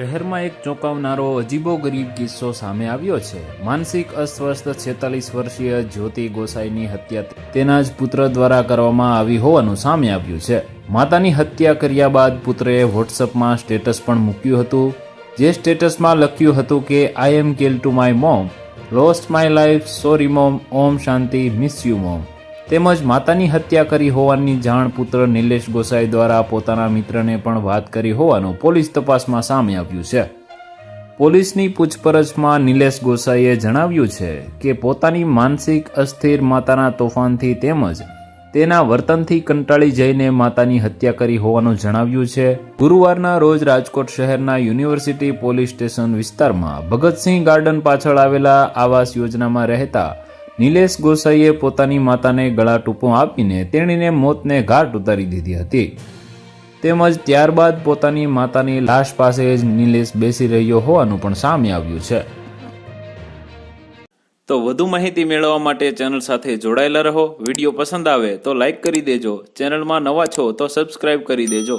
રાજકોટમાં એક ચોંકાવનારો અજીબો ગરીબ કિસ્સો સામે આવ્યો છે. માનસિક અસ્વસ્થ છેતાલીસ વર્ષીય જ્યોતિ ગોસાઈની હત્યા તેના જ પુત્ર દ્વારા કરવામાં આવી હોવાનું સામે આવ્યું છે. માતાની હત્યા કર્યા બાદ પુત્રએ વોટ્સઅપમાં સ્ટેટસ પણ મૂક્યું હતું. જે સ્ટેટસમાં લખ્યું હતું કે I am kill to my mom lost my life sorry mom Om Shanti. Miss you mom તેમજ માતાની હત્યા કરી હોવાની જાણ પુત્ર નિલેશ ગોસાઈ દ્વારા પોતાના મિત્રને પણ વાત કરી હોવાનું પોલીસ તપાસમાં સામે આવ્યું છે. પોલીસની પૂછપરછમાં નિલેશ ગોસાઈએ જણાવ્યું છે કે પોતાની માનસિક અસ્થિર માતાના તોફાનથી તેમજ તેના વર્તનથી કંટાળી જઈને માતાની હત્યા કરી હોવાનું જણાવ્યું છે. ગુરુવારના રોજ રાજકોટ શહેરના યુનિવર્સિટી પોલીસ સ્ટેશન વિસ્તારમાં ભગતસિંહ ગાર્ડન પાછળ આવેલા આવાસ યોજનામાં રહેતા નિલેશ ગોસાઈએ પોતાની માતાને ગળા ટૂંપો આપીને તેણીને મોતને ઘાટ ઉતારી દીધી હતી. તેમજ ત્યારબાદ પોતાની માતાની લાશ પાસે જ નિલેશ બેસી રહ્યો હોવાનું પણ સામે આવ્યું છે. તો વધુ માહિતી મેળવવા માટે ચેનલ સાથે જોડાયેલા રહો. વીડિયો પસંદ આવે તો લાઈક કરી દેજો. ચેનલમાં નવા છો તો સબસ્ક્રાઇબ કરી દેજો.